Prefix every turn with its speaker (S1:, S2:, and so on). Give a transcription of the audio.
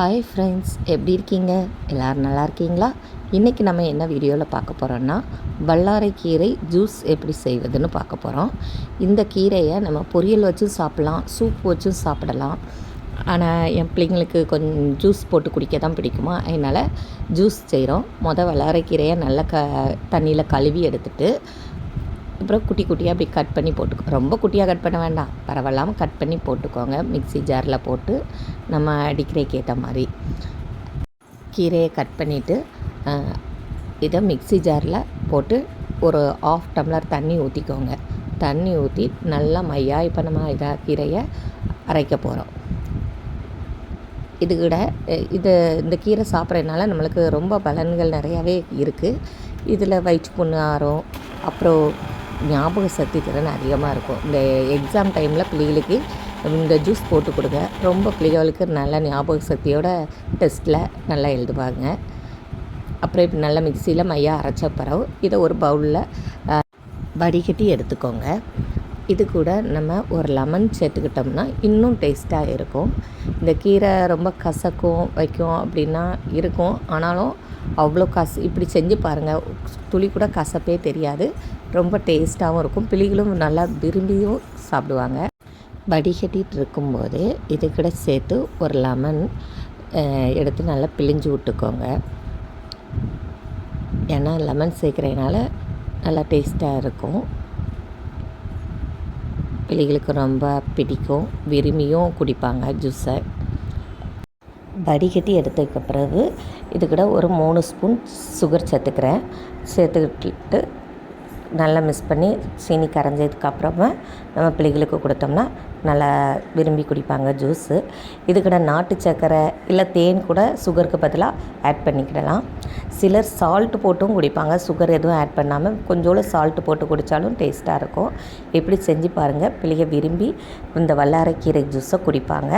S1: Hi friends எப்படி இருக்கீங்க? எல்லோரும் நல்லா இருக்கீங்களா? இன்றைக்கி நம்ம என்ன வீடியோவில் பார்க்க போகிறோன்னா வல்லாரை கீரை ஜூஸ் எப்படி செய்வதுன்னு பார்க்க போகிறோம் இந்த கீரையை நம்ம பொரியல் வச்சும் சாப்பிட்லாம் சூப் வச்சும் சாப்பிடலாம். ஆனால் என் பிள்ளைங்களுக்கு கொஞ்சம் ஜூஸ் போட்டு குடிக்க தான் பிடிக்குமா? அதனால் ஜூஸ் செய்கிறோம் மொதல் வல்லாரை கீரையை நல்லா க தண்ணியில் கழுவி எடுத்துகிட்டு அப்புறம் குட்டி குட்டியாக அப்படி கட் பண்ணி போட்டுக்கோ. ரொம்ப குட்டியாக கட் பண்ண வேண்டாம். பரவாயில்லாமல் கட் பண்ணி போட்டுக்கோங்க. மிக்ஸி ஜாரில் போட்டு நம்ம அடிக்கிறேக்கு ஏற்ற மாதிரி. கீரையை கட் பண்ணிவிட்டு இதை மிக்ஸி ஜாரில் போட்டு ஒரு ஆஃப் டம்ளர் தண்ணி ஊற்றிக்கோங்க தண்ணி ஊற்றி நல்லா மையா இப்போ நம்ம இதாக கீரையை அரைக்க போகிறோம் இது கூட இது இந்த கீரை சாப்பிட்றதுனால நம்மளுக்கு ரொம்ப பலன்கள் நிறையாவே இருக்குது இதில் வயிற்று புண்ணு ஆறும் அப்புறம் ஞாபக சக்தி திறன் அதிகமாக இருக்கும். இந்த எக்ஸாம் டைமில் பிள்ளைகளுக்கு இந்த ஜூஸ் போட்டு கொடுங்க. ரொம்ப பிள்ளைகளுக்கு நல்ல ஞாபக சக்தியோட டெஸ்ட்டில் நல்லா எழுதுவாங்க. அப்புறம் இப்போ நல்லா மிக்சியில் மையாக அரைச்ச பிறகு இதை ஒரு பவுலில் வடிகட்டி எடுத்துக்கோங்க. இது கூட நம்ம ஒரு லெமன் சேர்த்துக்கிட்டோம்னா இன்னும் டேஸ்ட்டாக இருக்கும். இந்த கீரை ரொம்ப கசக்கும் வைக்கும் அப்படின்னா இருக்கும். ஆனாலும் அவ்வளோ கச இப்படி செஞ்சு பாருங்கள் துளி கூட கசப்பே தெரியாது. ரொம்ப டேஸ்ட்டாகவும் இருக்கும். பிள்ளைகளும் நல்லா விரும்பியும் சாப்பிடுவாங்க. வடிகட்டிகிட்டு இருக்கும்போது இது கூட சேர்த்து ஒரு லெமன் எடுத்து நல்லா பிழிஞ்சு விட்டுக்கோங்க. ஏன்னா லெமன் சேர்க்குறதுனால நல்லா டேஸ்ட்டாக இருக்கும். பிள்ளைகளுக்கு ரொம்ப பிடிக்கும். விரும்பியும் குடிப்பாங்க ஜூஸை. வடிகட்டி எடுத்ததுக்கு பிறகு இது கூட ஒரு மூணு ஸ்பூன் சுகர் சேர்த்துக்கிறேன். சேர்த்துக்கிட்டு நல்லா மிக்ஸ் பண்ணி சீனி கரைஞ்சதுக்கப்புறமா நம்ம பிள்ளைகளுக்கு கொடுத்தோம்னா நல்லா விரும்பி குடிப்பாங்க ஜூஸு. இதுக்கூட நாட்டு சர்க்கரை இல்லை தேன் கூட சுகருக்கு பதிலாக ஆட் பண்ணிக்கிடலாம். சிலர் சால்ட் போட்டும் குடிப்பாங்க. சுகர் எதுவும் ஆட் பண்ணாமல் கொஞ்சோண்டு சால்ட்டு போட்டு குடித்தாலும் டேஸ்ட்டாக இருக்கும். எப்படி செஞ்சு பாருங்கள் பிள்ளைங்க விரும்பி இந்த வல்லாரைக்கீரை ஜூஸை குடிப்பாங்க.